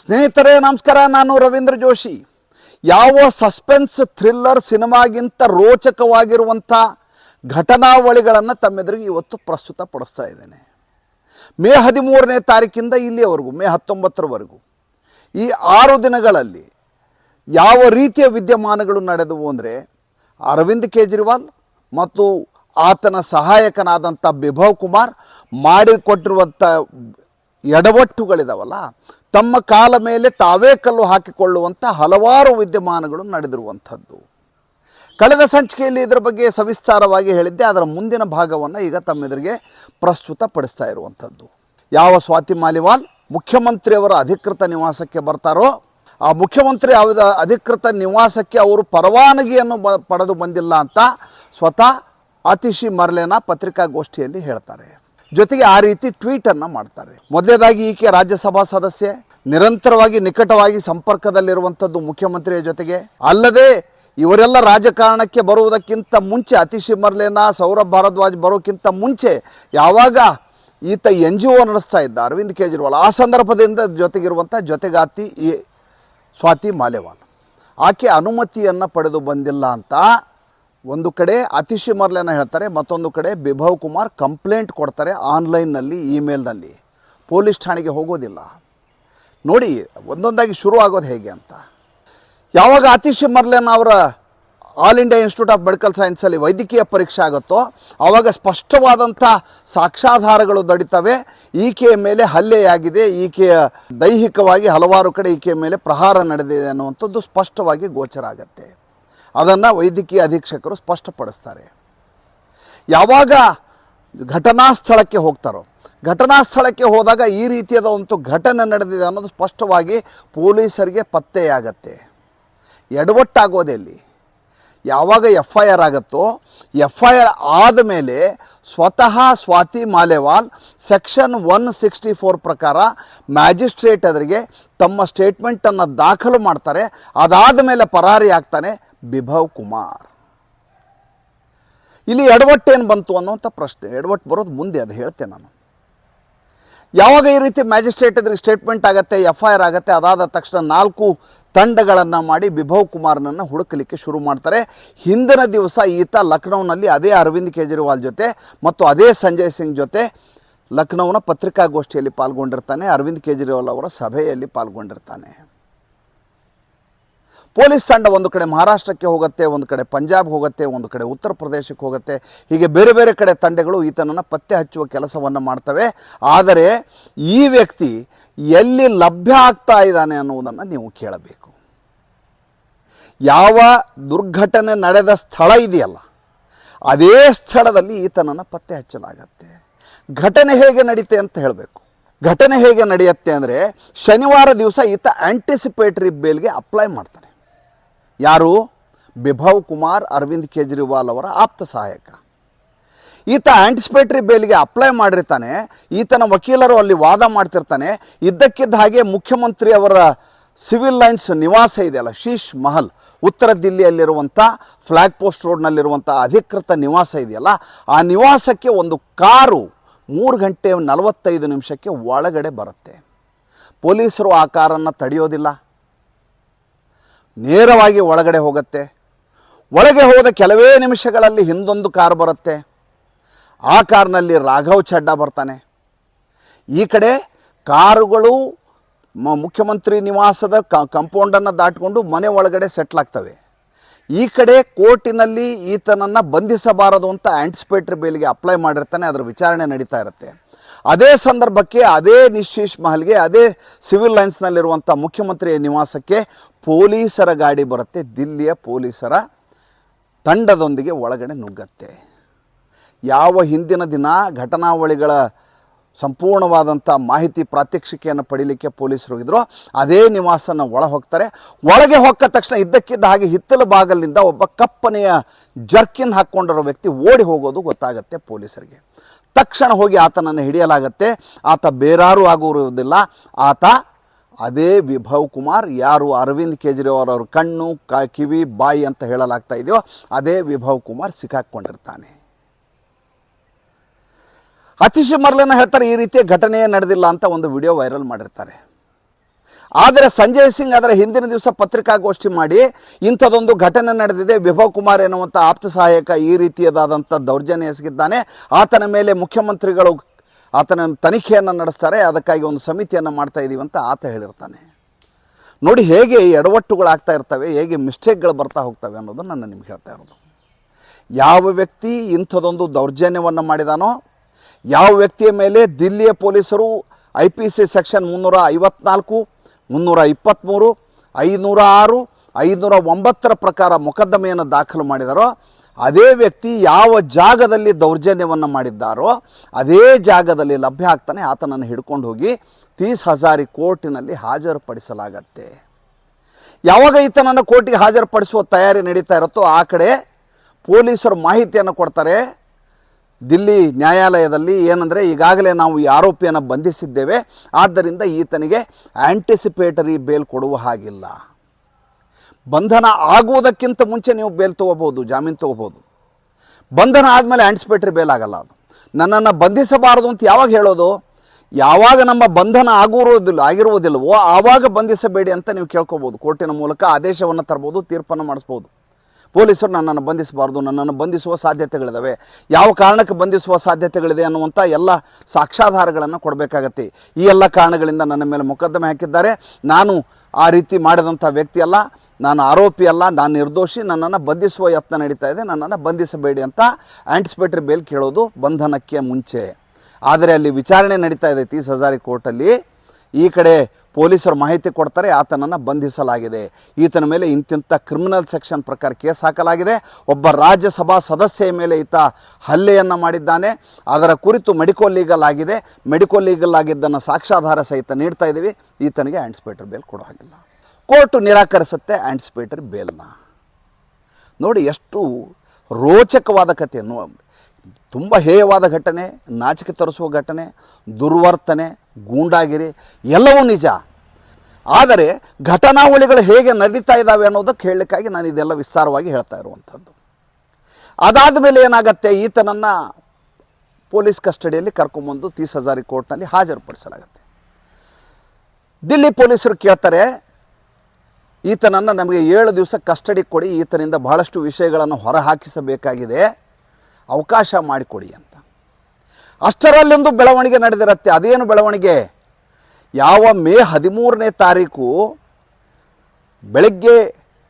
ಸ್ನೇಹಿತರೆ, ನಮಸ್ಕಾರ. ನಾನು ರವೀಂದ್ರ ಜೋಶಿ. ಯಾವ ಸಸ್ಪೆನ್ಸ್, ಥ್ರಿಲ್ಲರ್ ಸಿನಿಮಾಗಿಂತ ರೋಚಕವಾಗಿರುವಂಥ ಘಟನಾವಳಿಗಳನ್ನು ತಮ್ಮೆದುರಿಗೆ ಇವತ್ತು ಪ್ರಸ್ತುತಪಡಿಸ್ತಾ ಇದ್ದೇನೆ. ಮೇ ಹದಿಮೂರನೇ ತಾರೀಕಿಂದ ಇಲ್ಲಿಯವರೆಗೂ, ಮೇ ಹತ್ತೊಂಬತ್ತರವರೆಗೂ, ಈ ಆರು ದಿನಗಳಲ್ಲಿ ಯಾವ ರೀತಿಯ ವಿದ್ಯಮಾನಗಳು ನಡೆದವು ಅಂದರೆ, ಅರವಿಂದ್ ಕೇಜ್ರಿವಾಲ್ ಮತ್ತು ಆತನ ಸಹಾಯಕನಾದಂಥ ಬಿಭವ್ ಕುಮಾರ್ ಮಾಡಿಕೊಟ್ಟಿರುವಂಥ ಎಡವಟ್ಟುಗಳಿದಾವಲ್ಲ ತಮ್ಮ ಕಾಲ ಮೇಲೆ ತಾವೇ ಕಲ್ಲು ಹಾಕಿಕೊಳ್ಳುವಂಥ ಹಲವಾರು ವಿದ್ಯಮಾನಗಳು ನಡೆದಿರುವಂಥದ್ದು. ಕಳೆದ ಸಂಚಿಕೆಯಲ್ಲಿ ಇದರ ಬಗ್ಗೆ ಸವಿಸ್ತಾರವಾಗಿ ಹೇಳಿದ್ದೆ, ಅದರ ಮುಂದಿನ ಭಾಗವನ್ನು ಈಗ ತಮ್ಮೆದುರಿಗೆ ಪ್ರಸ್ತುತಪಡಿಸ್ತಾ ಇರುವಂಥದ್ದು. ಯಾವ ಸ್ವಾತಿ ಮಾಲಿವಾಲ್ ಮುಖ್ಯಮಂತ್ರಿಯವರ ಅಧಿಕೃತ ನಿವಾಸಕ್ಕೆ ಬರ್ತಾರೋ, ಆ ಮುಖ್ಯಮಂತ್ರಿ ಯಾವುದ ಅಧಿಕೃತ ನಿವಾಸಕ್ಕೆ ಅವರು ಪರವಾನಗಿಯನ್ನು ಬ, ಪಡೆದು ಬಂದಿಲ್ಲ ಅಂತ ಸ್ವತಃ ಅತಿಶಿ ಮರ್ಲೆನ ಪತ್ರಿಕಾಗೋಷ್ಠಿಯಲ್ಲಿ ಹೇಳ್ತಾರೆ. ಜೊತೆಗೆ ಆ ರೀತಿ ಟ್ವೀಟನ್ನು ಮಾಡ್ತಾರೆ. ಮೊದಲೇದಾಗಿ ಈಕೆ ರಾಜ್ಯಸಭಾ ಸದಸ್ಯೆ ನಿರಂತರವಾಗಿ ನಿಕಟವಾಗಿ ಸಂಪರ್ಕದಲ್ಲಿರುವಂಥದ್ದು ಮುಖ್ಯಮಂತ್ರಿಯ ಜೊತೆಗೆ. ಅಲ್ಲದೆ ಇವರೆಲ್ಲ ರಾಜಕಾರಣಕ್ಕೆ ಬರುವುದಕ್ಕಿಂತ ಮುಂಚೆ ಅತಿಶಿ ಮರ್ಲೇನ, ಸೌರಭ್ ಭಾರದ್ವಾಜ್ ಬರೋಕ್ಕಿಂತ ಮುಂಚೆ ಯಾವಾಗ ಈತ ಎನ್ ಜಿ ಒ ನಡೆಸ್ತಾ ಇದ್ದ, ಅರವಿಂದ್ ಕೇಜ್ರಿವಾಲ್, ಆ ಸಂದರ್ಭದಿಂದ ಜೊತೆಗಿರುವಂಥ ಜೊತೆಗಾತಿ ಈ ಸ್ವಾತಿ ಮಾಲೆವಾಲ್. ಆಕೆ ಅನುಮತಿಯನ್ನು ಪಡೆದು ಬಂದಿಲ್ಲ ಅಂತ ಒಂದು ಕಡೆ ಅತಿಶಿ ಮರ್ಲೆನ ಹೇಳ್ತಾರೆ, ಮತ್ತೊಂದು ಕಡೆ ಬಿಭವ್ ಕುಮಾರ್ ಕಂಪ್ಲೇಂಟ್ ಕೊಡ್ತಾರೆ ಆನ್ಲೈನ್ನಲ್ಲಿ, ಇಮೇಲ್ನಲ್ಲಿ. ಪೊಲೀಸ್ ಠಾಣೆಗೆ ಹೋಗೋದಿಲ್ಲ. ನೋಡಿ, ಒಂದೊಂದಾಗಿ ಶುರು ಆಗೋದು ಹೇಗೆ ಅಂತ. ಯಾವಾಗ ಅತಿಶಿ ಮರ್ಲೆನ್ ಅವರ all India institute of medical ಸೈನ್ಸಲ್ಲಿ ವೈದ್ಯಕೀಯ ಪರೀಕ್ಷೆ ಆಗುತ್ತೋ ಆವಾಗ ಸ್ಪಷ್ಟವಾದಂಥ ಸಾಕ್ಷ್ಯಾಧಾರಗಳು ದಡಿತವೆ. ಈಕೆಯ ಮೇಲೆ ಹಲ್ಲೆಯಾಗಿದೆ. ಈಕೆಯ ದೈಹಿಕವಾಗಿ ಹಲವಾರು ಕಡೆ ಈಕೆಯ ಮೇಲೆ ಪ್ರಹಾರ ನಡೆದಿದೆ ಅನ್ನುವಂಥದ್ದು ಸ್ಪಷ್ಟವಾಗಿ ಗೋಚರ ಆಗತ್ತೆ. ಅದನ್ನು ವೈದ್ಯಕೀಯ ಅಧೀಕ್ಷಕರು ಸ್ಪಷ್ಟಪಡಿಸ್ತಾರೆ. ಯಾವಾಗ ಘಟನಾ ಸ್ಥಳಕ್ಕೆ ಹೋಗ್ತಾರೋ ಘಟನಾ ಸ್ಥಳಕ್ಕೆ ಹೋದಾಗ ಈ ರೀತಿಯಾದ ಒಂದು ಘಟನೆ ನಡೆದಿದೆ ಅನ್ನೋದು ಸ್ಪಷ್ಟವಾಗಿ ಪೊಲೀಸರಿಗೆ ಪತ್ತೆಯಾಗತ್ತೆ. ಎಡವಟ್ಟಾಗೋದೆಲ್ಲಿ ಯಾವಾಗ ಎಫ್ ಐ ಆರ್ ಆಗುತ್ತೋ ಎಫ್ ಐ ಆರ್ ಆದಮೇಲೆ ಸ್ವತಃ Swati Maliwal section one sixty four ಪ್ರಕಾರ ಮ್ಯಾಜಿಸ್ಟ್ರೇಟ್ ಅದರಿಗೆ ತಮ್ಮ ಸ್ಟೇಟ್ಮೆಂಟನ್ನು ದಾಖಲು ಮಾಡ್ತಾರೆ. ಅದಾದ ಮೇಲೆ ಪರಾರಿ ಆಗ್ತಾನೆ ಬಿಭವ್ ಕುಮಾರ್. ಇಲ್ಲಿ ಎಡವಟ್ಟೇನು ಬಂತು ಅನ್ನುವಂಥ ಪ್ರಶ್ನೆ. ಎಡವಟ್ಟು ಬರೋದು ಮುಂದೆ ಅದು ಹೇಳ್ತೇನೆ ನಾನು. ಯಾವಾಗ ಈ ರೀತಿ ಮ್ಯಾಜಿಸ್ಟ್ರೇಟ್ ಎದುರಿಗೆ ಸ್ಟೇಟ್ಮೆಂಟ್ ಆಗುತ್ತೆ ಎಫ್ ಐ ಆರ್ ಆಗುತ್ತೆ, ಅದಾದ ತಕ್ಷಣ ನಾಲ್ಕು ತಂಡಗಳನ್ನು ಮಾಡಿ ಬಿಭವ್ ಕುಮಾರ್ನನ್ನು ಹುಡುಕಲಿಕ್ಕೆ ಶುರು ಮಾಡ್ತಾರೆ. ಹಿಂದಿನ ದಿವಸ ಈತ ಲಕ್ನೌನಲ್ಲಿ ಅದೇ ಅರವಿಂದ್ ಕೇಜ್ರಿವಾಲ್ ಜೊತೆ ಮತ್ತು ಅದೇ ಸಂಜಯ್ ಸಿಂಗ್ ಜೊತೆ ಲಕ್ನೌನ ಪತ್ರಿಕಾಗೋಷ್ಠಿಯಲ್ಲಿ ಪಾಲ್ಗೊಂಡಿರ್ತಾನೆ. ಅರವಿಂದ್ ಕೇಜ್ರಿವಾಲ್ ಅವರ ಸಭೆಯಲ್ಲಿ ಪಾಲ್ಗೊಂಡಿರ್ತಾನೆ. ಪೊಲೀಸ್ ತಂಡ ಒಂದು ಕಡೆ ಮಹಾರಾಷ್ಟ್ರಕ್ಕೆ ಹೋಗುತ್ತೆ, ಒಂದು ಕಡೆ ಪಂಜಾಬ್ ಹೋಗುತ್ತೆ, ಒಂದು ಕಡೆ ಉತ್ತರ ಪ್ರದೇಶಕ್ಕೆ ಹೋಗುತ್ತೆ. ಹೀಗೆ ಬೇರೆ ಬೇರೆ ಕಡೆ ತಂಡಗಳು ಈತನನ್ನು ಪತ್ತೆ ಹಚ್ಚುವ ಕೆಲಸವನ್ನು ಮಾಡ್ತವೆ. ಆದರೆ ಈ ವ್ಯಕ್ತಿ ಎಲ್ಲಿ ಲಭ್ಯ ಆಗ್ತಾ ಇದ್ದಾನೆ ಅನ್ನುವುದನ್ನು ನೀವು ಕೇಳಬೇಕು. ಯಾವ ದುರ್ಘಟನೆ ನಡೆದ ಸ್ಥಳ ಇದೆಯಲ್ಲ, ಅದೇ ಸ್ಥಳದಲ್ಲಿ ಈತನನ್ನು ಪತ್ತೆ ಹಚ್ಚಲಾಗತ್ತೆ. ಘಟನೆ ಹೇಗೆ ನಡೀತೆ ಅಂತ ಹೇಳಬೇಕು. ಘಟನೆ ಹೇಗೆ ನಡೆಯುತ್ತೆ ಅಂದರೆ ಶನಿವಾರ ದಿವಸ ಈತ ಆಂಟಿಸಿಪೇಟರಿ ಬೇಲ್ಗೆ ಅಪ್ಲೈ ಮಾಡ್ತಾನೆ. ಯಾರು? ಬಿಭವ್ ಕುಮಾರ್, ಅರವಿಂದ್ ಕೇಜ್ರಿವಾಲ್ ಅವರ ಆಪ್ತ ಸಹಾಯಕ. ಈತ ಆಂಟಿಸಿಪೇಟ್ರಿ ಬೇಲಿಗೆ ಅಪ್ಲೈ ಮಾಡಿರ್ತಾನೆ. ಈತನ ವಕೀಲರು ಅಲ್ಲಿ ವಾದ ಮಾಡ್ತಿರ್ತಾನೆ. ಇದ್ದಕ್ಕಿದ್ದ ಹಾಗೆ ಮುಖ್ಯಮಂತ್ರಿ ಅವರ ಸಿವಿಲ್ ಲೈನ್ಸ್ ನಿವಾಸ ಇದೆಯಲ್ಲ ಶೀಶ್ ಮಹಲ್. ಉತ್ತರ ದಿಲ್ಲಿಯಲ್ಲಿರುವಂಥ ಫ್ಲ್ಯಾಗ್ ಪೋಸ್ಟ್ ರೋಡ್ನಲ್ಲಿರುವಂಥ ಅಧಿಕೃತ ನಿವಾಸ ಇದೆಯಲ್ಲ, ಆ ನಿವಾಸಕ್ಕೆ ಒಂದು ಕಾರು ಮೂರು ಗಂಟೆ ನಲವತ್ತೈದು ನಿಮಿಷಕ್ಕೆ ಒಳಗಡೆ ಬರುತ್ತೆ. ಪೊಲೀಸರು ಆ ಕಾರನ್ನು ತಡೆಯೋದಿಲ್ಲ. ನೇರವಾಗಿ ಒಳಗಡೆ ಹೋಗುತ್ತೆ. ಒಳಗೆ ಹೋದ ಕೆಲವೇ ನಿಮಿಷಗಳಲ್ಲಿ ಹಿಂದೊಂದು ಕಾರ್ ಬರುತ್ತೆ. ಆ ಕಾರ್ನಲ್ಲಿ ರಾಘವ್ ಚಡ್ಡ ಬರ್ತಾನೆ. ಈ ಕಡೆ ಕಾರುಗಳು ಮುಖ್ಯಮಂತ್ರಿ ನಿವಾಸದ ಕಂಪೌಂಡನ್ನು ದಾಟಿಕೊಂಡು ಮನೆ ಒಳಗಡೆ ಸೆಟ್ಲ್ ಆಗ್ತವೆ. ಈ ಕಡೆ ಕೋರ್ಟಿನಲ್ಲಿ ಈತನನ್ನು ಬಂಧಿಸಬಾರದು ಅಂತ ಆಂಟಿಸಿಪೇಟ್ರಿ ಬೇಲಿಗೆ ಅಪ್ಲೈ ಮಾಡಿರ್ತಾನೆ, ಅದರ ವಿಚಾರಣೆ ನಡೀತಾ ಇರುತ್ತೆ. ಅದೇ ಸಂದರ್ಭಕ್ಕೆ ಅದೇ ನಿಶೀಶ್ ಮಹಲ್ಗೆ, ಅದೇ ಸಿವಿಲ್ ಲೈನ್ಸ್ನಲ್ಲಿರುವಂಥ ಮುಖ್ಯಮಂತ್ರಿಯ ನಿವಾಸಕ್ಕೆ ಪೊಲೀಸರ ಗಾಡಿ ಬರುತ್ತೆ, ದಿಲ್ಲಿಯ ಪೊಲೀಸರ ತಂಡದೊಂದಿಗೆ ಒಳಗಡೆ ನುಗ್ಗತ್ತೆ. ಯಾವ ಹಿಂದಿನ ದಿನ ಘಟನಾವಳಿಗಳ ಸಂಪೂರ್ಣವಾದಂಥ ಮಾಹಿತಿ ಪ್ರಾತ್ಯಕ್ಷಿಕೆಯನ್ನು ಪಡೀಲಿಕ್ಕೆ ಪೊಲೀಸರು ಹೋಗಿದ್ರು, ಅದೇ ನಿವಾಸನ ಒಳ ಹೋಗ್ತಾರೆ. ಒಳಗೆ ಹೊಕ್ಕ ತಕ್ಷಣ ಇದ್ದಕ್ಕಿದ್ದ ಹಾಗೆ ಹಿತ್ತಲ ಬಾಗಲಿನಿಂದ ಒಬ್ಬ ಕಪ್ಪನೆಯ ಜರ್ಕಿನ್ ಹಾಕ್ಕೊಂಡಿರೋ ವ್ಯಕ್ತಿ ಓಡಿ ಹೋಗೋದು ಗೊತ್ತಾಗತ್ತೆ ಪೊಲೀಸರಿಗೆ. ತಕ್ಷಣ ಹೋಗಿ ಆತನನ್ನು ಹಿಡಿಯಲಾಗತ್ತೆ. ಆತ ಬೇರಾರು ಆಗುವುದಿಲ್ಲ. ಆತ ಅದೇ ವಿಭವ್ ಕುಮಾರ್ ಯಾರು ಅರವಿಂದ್ ಕೇಜ್ರಿವಾಲ್ ಅವರ ಕಣ್ಣು, ಕ, ಕಿವಿ, ಬಾಯಿ ಅಂತ ಹೇಳಲಾಗ್ತಾ ಇದೆಯೋ ಅದೇ ವಿಭವ್ ಕುಮಾರ್ ಸಿಕ್ಕಾಕ್ಕೊಂಡಿರ್ತಾನೆ ಅತಿಶಿ ಮರ್ಲೆನ ಹೇಳ್ತಾರೆ, ಈ ರೀತಿಯ ಘಟನೆಯೇ ನಡೆದಿಲ್ಲ ಅಂತ ಒಂದು ವಿಡಿಯೋ ವೈರಲ್ ಮಾಡಿರ್ತಾರೆ. ಆದರೆ ಸಂಜಯ್ ಸಿಂಗ್ ಅದರ ಹಿಂದಿನ ದಿವಸ ಪತ್ರಿಕಾಗೋಷ್ಠಿ ಮಾಡಿ, ಇಂಥದೊಂದು ಘಟನೆ ನಡೆದಿದೆ, ವಿಭವ್ ಕುಮಾರ್ ಎನ್ನುವಂಥ ಆಪ್ತ ಸಹಾಯಕ ಈ ರೀತಿಯದಾದಂಥ ದೌರ್ಜನ್ಯ ಎಸಗಿದ್ದಾನೆ. ಆತನ ಮೇಲೆ ಮುಖ್ಯಮಂತ್ರಿಗಳು ಆತನ ತನಿಖೆಯನ್ನು ನಡೆಸ್ತಾರೆ, ಅದಕ್ಕಾಗಿ ಒಂದು ಸಮಿತಿಯನ್ನು ಮಾಡ್ತಾ ಇದ್ದೀವಿ ಅಂತ ಆತ ಹೇಳಿರ್ತಾನೆ. ನೋಡಿ ಹೇಗೆ ಎಡವಟ್ಟುಗಳಾಗ್ತಾ ಇರ್ತವೆ, ಹೇಗೆ ಮಿಸ್ಟೇಕ್ಗಳು ಬರ್ತಾ ಹೋಗ್ತವೆ ಅನ್ನೋದು ನನ್ನ ನಿಮ್ಗೆ ಹೇಳ್ತಾ ಇರೋದು. ಯಾವ ವ್ಯಕ್ತಿ ಇಂಥದೊಂದು ದೌರ್ಜನ್ಯವನ್ನು ಮಾಡಿದಾನೋ, ಯಾವ ವ್ಯಕ್ತಿಯ ಮೇಲೆ ದಿಲ್ಲಿಯ ಪೊಲೀಸರು ಐ ಪಿ ಸಿ ಸೆಕ್ಷನ್ ಮುನ್ನೂರ ಐವತ್ನಾಲ್ಕು ಮುನ್ನೂರ ಇಪ್ಪತ್ತ್ಮೂರು ಐನೂರ ಆರು ಐನೂರ ಒಂಬತ್ತರ ಪ್ರಕಾರ ಮೊಕದ್ದಮೆಯನ್ನು ದಾಖಲು ಮಾಡಿದಾರೋ ಅದೇ ವ್ಯಕ್ತಿ ಯಾವ ಜಾಗದಲ್ಲಿ ದೌರ್ಜನ್ಯವನ್ನು ಮಾಡಿದ್ದಾರೋ ಅದೇ ಜಾಗದಲ್ಲಿ ಲಭ್ಯ ಆಗ್ತಾನೆ, ಆತನನ್ನು ಹಿಡ್ಕೊಂಡು ಹೋಗಿ ತೀಸ್ ಹಜಾರಿ ಕೋರ್ಟಿನಲ್ಲಿ ಹಾಜರುಪಡಿಸಲಾಗತ್ತೆ. ಯಾವಾಗ ಈತನನ್ನು ಕೋರ್ಟಿಗೆ ಹಾಜರುಪಡಿಸುವ ತಯಾರಿ ನಡೀತಾ ಇರುತ್ತೋ ಆ ಕಡೆ ಪೊಲೀಸರು ಮಾಹಿತಿಯನ್ನು ಕೊಡ್ತಾರೆ. ದಿಲ್ಲಿ ನ್ಯಾಯಾಲಯದಲ್ಲಿ ಏನಂದರೆ, ಈಗಾಗಲೇ ನಾವು ಈ ಆರೋಪಿಯನ್ನು ಬಂಧಿಸಿದ್ದೇವೆ, ಆದ್ದರಿಂದ ಈತನಿಗೆ ಆ್ಯಂಟಿಸಿಪೇಟರಿ ಬೇಲ್ ಕೊಡುವ ಹಾಗಿಲ್ಲ. ಬಂಧನ ಆಗುವುದಕ್ಕಿಂತ ಮುಂಚೆ ನೀವು ಬೇಲ್ ತೊಗೋಬೋದು ಜಾಮೀನು ತೊಗೋಬೋದು ಬಂಧನ ಆದಮೇಲೆ ಆ್ಯಂಟಿಸಿಪೇಟರಿ ಬೇಲ್ ಆಗಲ್ಲ ಅದು. ನನ್ನನ್ನು ಬಂಧಿಸಬಾರದು ಅಂತ ಯಾವಾಗ ಹೇಳೋದು? ಯಾವಾಗ ನಮ್ಮ ಬಂಧನ ಆಗಿರುವುದಿಲ್ಲ ಆಗಿರುವುದಿಲ್ಲವೋ ಆವಾಗ ಬಂಧಿಸಬೇಡಿ ಅಂತ ನೀವು ಕೇಳ್ಕೊಬೋದು ಕೋರ್ಟಿನ ಮೂಲಕ ಆದೇಶವನ್ನು ತರ್ಬೋದು, ತೀರ್ಪನ್ನು ಮಾಡಿಸ್ಬೋದು. ಪೊಲೀಸರು ನನ್ನನ್ನು ಬಂಧಿಸಬಾರ್ದು, ನನ್ನನ್ನು ಬಂಧಿಸುವ ಸಾಧ್ಯತೆಗಳಿದ್ದಾವೆ ಯಾವ ಕಾರಣಕ್ಕೆ ಬಂಧಿಸುವ ಸಾಧ್ಯತೆಗಳಿದೆ ಅನ್ನುವಂಥ ಎಲ್ಲ ಸಾಕ್ಷ್ಯಾಧಾರಗಳನ್ನು ಕೊಡಬೇಕಾಗತ್ತೆ. ಈ ಎಲ್ಲ ಕಾರಣಗಳಿಂದ ನನ್ನ ಮೇಲೆ ಮೊಕದ್ದಮೆ ಹಾಕಿದ್ದಾರೆ. ನಾನು ಆ ರೀತಿ ಮಾಡಿದಂಥ ವ್ಯಕ್ತಿ ಅಲ್ಲ. ನಾನು ಆರೋಪಿ ಅಲ್ಲ. ನಾನು ನಿರ್ದೋಷಿ. ನನ್ನನ್ನು ಬಂಧಿಸುವ ಯತ್ನ ನಡೀತಾ ಇದೆ. ನನ್ನನ್ನು ಬಂಧಿಸಬೇಡಿ ಅಂತ ಆ್ಯಂಟಿಸಿಪೇಟರಿ ಬೇಲ್ ಕೇಳೋದು ಬಂಧನಕ್ಕೆ ಮುಂಚೆ. ಆದರೆ ಅಲ್ಲಿ ವಿಚಾರಣೆ ನಡೀತಾ ಇದೆ ತೀಸ್ ಹಜಾರಿ ಕೋರ್ಟಲ್ಲಿ ಈ ಕಡೆ ಪೊಲೀಸರು ಮಾಹಿತಿ ಕೊಡ್ತಾರೆ, ಆತನನ್ನು ಬಂಧಿಸಲಾಗಿದೆ. ಈತನ ಮೇಲೆ ಇಂತಿಂಥ ಕ್ರಿಮಿನಲ್ ಸೆಕ್ಷನ್ ಪ್ರಕಾರ ಕೇಸ್ ಹಾಕಲಾಗಿದೆ. ಒಬ್ಬ ರಾಜ್ಯಸಭಾ ಸದಸ್ಯೆಯ ಮೇಲೆ ಈತ ಹಲ್ಲೆಯನ್ನು ಮಾಡಿದ್ದಾನೆ. ಅದರ ಕುರಿತು ಮೆಡಿಕೋ ಲೀಗಲ್ ಆಗಿದೆ. ಮೆಡಿಕೋ ಲೀಗಲ್ ಆಗಿದ್ದನ್ನು ಸಾಕ್ಷಾಧಾರ ಸಹಿತ ನೀಡ್ತಾ ಇದ್ದೀವಿ. ಈತನಿಗೆ ಆ್ಯಂಟಿಸಿಪೇಟರ್ ಬೇಲ್ ಕೊಡೋ ಹಾಗಿಲ್ಲ. ಕೋರ್ಟು ನಿರಾಕರಿಸುತ್ತೆ ಆ್ಯಂಟಿಸಿಪೇಟರ್ ಬೇಲ್ನ ನೋಡಿ ಎಷ್ಟು ರೋಚಕವಾದ ಕಥೆಯನ್ನು ತುಂಬ ಹೇಯವಾದ ಘಟನೆ, ನಾಚಿಕೆ ತರಿಸುವ ಘಟನೆ, ದುರ್ವರ್ತನೆ ಗೂಂಡಾಗಿರಿ, ಎಲ್ಲವೂ ನಿಜ. ಆದರೆ ಘಟನಾವಳಿಗಳು ಹೇಗೆ ನಡೀತಾ ಇದ್ದಾವೆ ಅನ್ನೋದಕ್ಕೆ ಹೇಳಲಿಕ್ಕಾಗಿ ನಾನು ಇದೆಲ್ಲ ವಿಸ್ತಾರವಾಗಿ ಹೇಳ್ತಾ ಇರುವಂಥದ್ದು. ಅದಾದ ಮೇಲೆ ಏನಾಗುತ್ತೆ, ಈತನನ್ನು ಪೊಲೀಸ್ ಕಸ್ಟಡಿಯಲ್ಲಿ ಕರ್ಕೊಂಬಂದು ತೀಸ್ ಹಜಾರಿ ಕೋರ್ಟ್ನಲ್ಲಿ ಹಾಜರುಪಡಿಸಲಾಗತ್ತೆ. ದಿಲ್ಲಿ ಪೊಲೀಸರು ಕೇಳ್ತಾರೆ, ಈತನನ್ನು ನಮಗೆ ಏಳು ದಿವಸ ಕಸ್ಟಡಿ ಕೊಡಿ, ಈತನಿಂದ ಬಹಳಷ್ಟು ವಿಷಯಗಳನ್ನು ಹೊರಹಾಕಿಸಬೇಕಾಗಿದೆ, ಅವಕಾಶ ಮಾಡಿಕೊಡಿ ಅಂತ. ಅಷ್ಟರಲ್ಲೊಂದು ಬೆಳವಣಿಗೆ ನಡೆದಿರುತ್ತೆ. ಅದೇನು ಬೆಳವಣಿಗೆ? ಯಾವ ಮೇ ಹದಿಮೂರನೇ ತಾರೀಕು ಬೆಳಗ್ಗೆ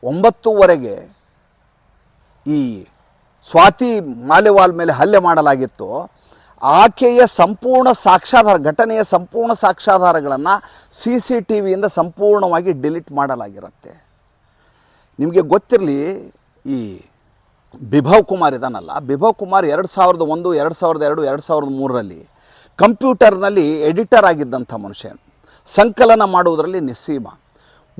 ಒಂಬತ್ತುವರೆಗೆ ಈ ಸ್ವಾತಿ ಮಾಲೆವಾಲ್ ಮೇಲೆ ಹಲ್ಲೆ ಮಾಡಲಾಗಿತ್ತು. ಆಕೆಯ ಸಂಪೂರ್ಣ ಸಾಕ್ಷಾಧಾರ ಘಟನೆಯ ಸಂಪೂರ್ಣ ಸಾಕ್ಷಾಧಾರಗಳನ್ನು ಸಿ ಸಿ ಟಿ ವಿಯಿಂದ ಸಂಪೂರ್ಣವಾಗಿ ಡಿಲೀಟ್ ಮಾಡಲಾಗಿರುತ್ತೆ. ನಿಮಗೆ ಗೊತ್ತಿರಲಿ ಈ ಬಿಭವ್ ಕುಮಾರ್ ಇದಾನಲ್ಲ. ಬಿಭವ್ ಕುಮಾರ್ ಎರಡು ಸಾವಿರದ ಒಂದು, ಎರಡು ಸಾವಿರದ ಎರಡು ಎರಡು ಸಾವಿರದ ಮೂರರಲ್ಲಿ ಕಂಪ್ಯೂಟರ್ನಲ್ಲಿ ಎಡಿಟರ್ ಆಗಿದ್ದಂಥ ಮನುಷ್ಯ ಸಂಕಲನ ಮಾಡುವುದರಲ್ಲಿ ನಿಸ್ಸೀಮ.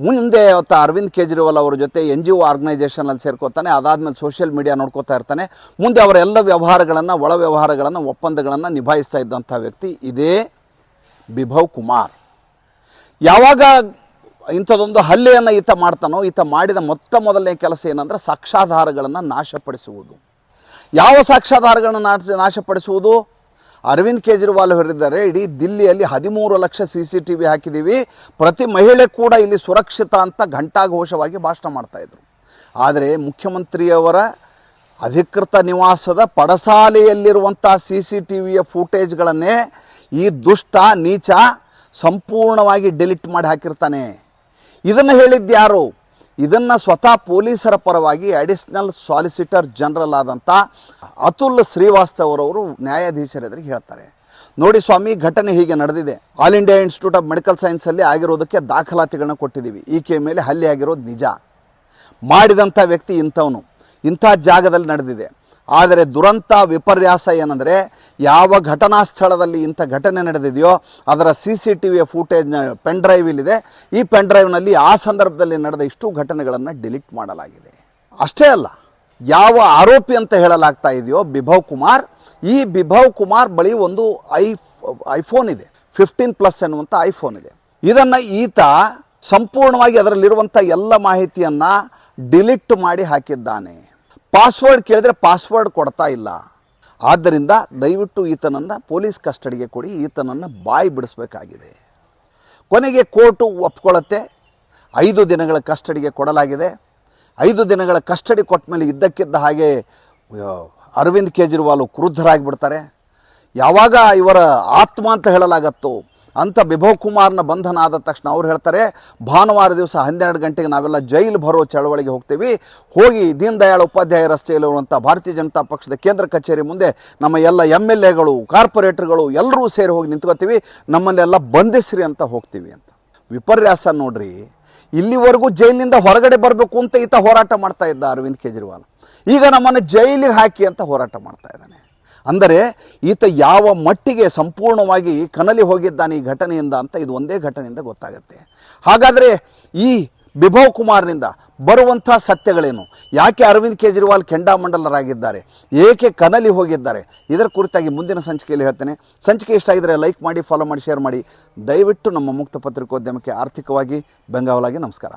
ಮುಂದೆ ಅವತ್ತು ಅರವಿಂದ್ ಕೇಜ್ರಿವಾಲ್ ಅವರ ಜೊತೆ ಎನ್ ಜಿ ಒ ಆರ್ಗನೈಸೇಷನಲ್ಲಿ ಸೇರ್ಕೋತಾನೆ, ಅದಾದಮೇಲೆ ಸೋಷಿಯಲ್ ಮೀಡಿಯಾ ನೋಡ್ಕೋತಾ ಇರ್ತಾನೆ. ಮುಂದೆ ಅವರ ಎಲ್ಲ ವ್ಯವಹಾರಗಳನ್ನು, ಒಳ ವ್ಯವಹಾರಗಳನ್ನು, ಒಪ್ಪಂದಗಳನ್ನು ನಿಭಾಯಿಸ್ತಾ ಇದ್ದಂಥ ವ್ಯಕ್ತಿ ಇದೇ ಬಿಭವ್ ಕುಮಾರ್. ಯಾವಾಗ ಇಂಥದ್ದೊಂದು ಹಲ್ಲೆಯನ್ನು ಈತ ಮಾಡ್ತಾನೋ, ಈತ ಮಾಡಿದ ಮೊತ್ತ ಮೊದಲನೇ ಕೆಲಸ ಏನಂದರೆ ಸಾಕ್ಷಾಧಾರಗಳನ್ನು ನಾಶಪಡಿಸುವುದು. ಯಾವ ಸಾಕ್ಷಾಧಾರಗಳನ್ನು ನಾಶ, ನಾಶಪಡಿಸುವುದು? ಅರವಿಂದ್ ಕೇಜ್ರಿವಾಲ್ ಹೊರಿದ್ದಾರೆ ಇಡೀ ದಿಲ್ಲಿಯಲ್ಲಿ ಹದಿಮೂರು lakh C C T V ಹಾಕಿದ್ದೀವಿ ಪ್ರತಿ ಮಹಿಳೆ ಕೂಡ ಇಲ್ಲಿ ಸುರಕ್ಷಿತ ಅಂತ ಘಂಟಾಘೋಷವಾಗಿ ಭಾಷಣ ಮಾಡ್ತಾಯಿದ್ರು ಆದರೆ ಮುಖ್ಯಮಂತ್ರಿಯವರ ಅಧಿಕೃತ ನಿವಾಸದ ಪಡಸಾಲೆಯಲ್ಲಿರುವಂಥ ಸಿ ಸಿ ಟಿ ವಿಯ ಫೂಟೇಜ್ಗಳನ್ನೇ ಈ ದುಷ್ಟ ನೀಚ ಸಂಪೂರ್ಣವಾಗಿ ಡಿಲೀಟ್ ಮಾಡಿ ಹಾಕಿರ್ತಾನೆ. ಇದನ್ನು ಹೇಳಿದ್ದು ಯಾರು? ಇದನ್ನು ಸ್ವತಃ ಪೊಲೀಸರ ಪರವಾಗಿ ಅಡಿಷನಲ್ ಸಾಲಿಸಿಟರ್ ಜನರಲ್ ಆದಂಥ ಅತುಲ್ ಶ್ರೀವಾಸ್ತವರವರು ನ್ಯಾಯಾಧೀಶರೆದುರಿಗೆ ಹೇಳ್ತಾರೆ. ನೋಡಿ ಸ್ವಾಮಿ, ಘಟನೆ ಹೀಗೆ ನಡೆದಿದೆ. All India institute of medical ಸೈನ್ಸಲ್ಲಿ ಆಗಿರೋದಕ್ಕೆ ದಾಖಲಾತಿಗಳನ್ನ ಕೊಟ್ಟಿದ್ದೀವಿ. ಈಕೆಯ ಮೇಲೆ ಹಲ್ಲೆ ಆಗಿರೋದು ನಿಜ. ಮಾಡಿದಂಥ ವ್ಯಕ್ತಿ ಇಂಥವನು. ಇಂಥ ಜಾಗದಲ್ಲಿ ನಡೆದಿದೆ. ಆದರೆ ದುರಂತ ವಿಪರ್ಯಾಸ ಏನಂದರೆ ಯಾವ ಘಟನಾ ಸ್ಥಳದಲ್ಲಿ ಇಂಥ ಘಟನೆ ನಡೆದಿದೆಯೋ ಅದರ ಸಿ ಸಿ ಟಿ ವಿಯ ಫೂಟೇಜ್ನ ಪೆನ್ ಡ್ರೈವ್ ಇಲ್ಲಿದೆ. ಈ ಪೆನ್ ಡ್ರೈವ್ನಲ್ಲಿ ಆ ಸಂದರ್ಭದಲ್ಲಿ ನಡೆದ ಇಷ್ಟು ಘಟನೆಗಳನ್ನು ಡಿಲೀಟ್ ಮಾಡಲಾಗಿದೆ. ಅಷ್ಟೇ ಅಲ್ಲ, ಯಾವ ಆರೋಪಿ ಅಂತ ಹೇಳಲಾಗ್ತಾ ಇದೆಯೋ ಬಿಭವ್ ಕುಮಾರ್, ಈ ಬಿಭವ್ ಕುಮಾರ್ ಬಳಿ ಒಂದು ಐ, ಐಫೋನ್ ಇದೆ. ಫಿಫ್ಟೀನ್ ಪ್ಲಸ್ ಎನ್ನುವಂಥ ಐಫೋನ್ ಇದೆ. ಇದನ್ನು ಈತ ಸಂಪೂರ್ಣವಾಗಿ ಅದರಲ್ಲಿರುವಂಥ ಎಲ್ಲ ಮಾಹಿತಿಯನ್ನು ಡಿಲೀಟ್ ಮಾಡಿ ಹಾಕಿದ್ದಾನೆ. ಪಾಸ್ವರ್ಡ್ ಕೇಳಿದ್ರೆ ಪಾಸ್ವರ್ಡ್ ಕೊಡ್ತಾ ಇಲ್ಲ. ಆದ್ದರಿಂದ ದಯವಿಟ್ಟು ಈತನನ್ನು ಪೊಲೀಸ್ ಕಸ್ಟಡಿಗೆ ಕೊಡಿ, ಈತನನ್ನು ಬಾಯಿ ಬಿಡಿಸ್ಬೇಕಾಗಿದೆ. ಕೊನೆಗೆ ಕೋರ್ಟು ಒಪ್ಕೊಳ್ಳುತ್ತೆ. ಐದು ದಿನಗಳ ಕಸ್ಟಡಿಗೆ ಕೊಡಲಾಗಿದೆ. ಐದು ದಿನಗಳ ಕಸ್ಟಡಿ ಕೊಟ್ಟ ಮೇಲೆ ಇದ್ದಕ್ಕಿದ್ದ ಹಾಗೆ ಅರವಿಂದ್ ಕೇಜ್ರಿವಾಲ್ ಕ್ರುದ್ಧರಾಗಿಬಿಡ್ತಾರೆ ಯಾವಾಗ ಇವರ ಆತ್ಮ ಅಂತ ಹೇಳಲಾಗತ್ತೋ ಅಂತ ವಿಭವ್ ಕುಮಾರ್ನ ಬಂಧನ ಆದ ತಕ್ಷಣ ಅವ್ರು ಹೇಳ್ತಾರೆ, ಭಾನುವಾರ ದಿವಸ ಹನ್ನೆರಡು ಗಂಟೆಗೆ ನಾವೆಲ್ಲ ಜೈಲು ಬರೋ ಚಳವಳಿಗೆ ಹೋಗ್ತೀವಿ. ಹೋಗಿ ದೀನ್ ದಯಾಳ್ ಉಪಾಧ್ಯಾಯ ರಸ್ತೆಯಲ್ಲಿರುವಂಥ ಭಾರತೀಯ ಜನತಾ ಪಕ್ಷದ ಕೇಂದ್ರ ಕಚೇರಿ ಮುಂದೆ ನಮ್ಮ ಎಲ್ಲ ಎಂ ಎಲ್ ಎಗಳು ಕಾರ್ಪೊರೇಟರ್ಗಳು ಎಲ್ಲರೂ ಸೇರಿ ಹೋಗಿ ನಿಂತ್ಕೋತೀವಿ. ನಮ್ಮನ್ನೆಲ್ಲ ಬಂಧಿಸ್ರಿ ಅಂತ ಹೋಗ್ತೀವಿ ಅಂತ. ವಿಪರ್ಯಾಸ ನೋಡ್ರಿ, ಇಲ್ಲಿವರೆಗೂ ಜೈಲಿನಿಂದ ಹೊರಗಡೆ ಬರಬೇಕು ಅಂತ ಈತ ಹೋರಾಟ ಮಾಡ್ತಾ ಇದ್ದ ಅರವಿಂದ್ ಕೇಜ್ರಿವಾಲ್. ಈಗ ನಮ್ಮನ್ನು ಜೈಲಿಗೆ ಹಾಕಿ ಅಂತ ಹೋರಾಟ ಮಾಡ್ತಾ ಇದ್ದಾನೆ. ಅಂದರೆ ಈತ ಯಾವ ಮಟ್ಟಿಗೆ ಸಂಪೂರ್ಣವಾಗಿ ಕನಲಿ ಹೋಗಿದ್ದಾನೆ ಈ ಘಟನೆಯಿಂದ ಅಂತ ಇದು ಒಂದೇ ಘಟನೆಯಿಂದ ಗೊತ್ತಾಗುತ್ತೆ. ಹಾಗಾದರೆ ಈ ಬಿಭವ್ ಕುಮಾರ್ನಿಂದ ಬರುವಂಥ ಸತ್ಯಗಳೇನು? ಯಾಕೆ ಅರವಿಂದ್ ಕೇಜ್ರಿವಾಲ್ ಕೆಂಡಾಮಂಡಲರಾಗಿದ್ದಾರೆ? ಏಕೆ ಕನಲಿ ಹೋಗಿದ್ದಾರೆ? ಇದರ ಕುರಿತಾಗಿ ಮುಂದಿನ ಸಂಚಿಕೆಯಲ್ಲಿ ಹೇಳ್ತೇನೆ. ಸಂಚಿಕೆ ಇಷ್ಟ ಆಗಿದ್ರೆ ಲೈಕ್ ಮಾಡಿ ಫಾಲೋ ಮಾಡಿ ಶೇರ್ ಮಾಡಿ. ದಯವಿಟ್ಟು ನಮ್ಮ ಮುಕ್ತ ಪತ್ರಿಕೋದ್ಯಮಕ್ಕೆ ಆರ್ಥಿಕವಾಗಿ ಬೆಂಗಾವಲಾಗಿ ನಮಸ್ಕಾರ.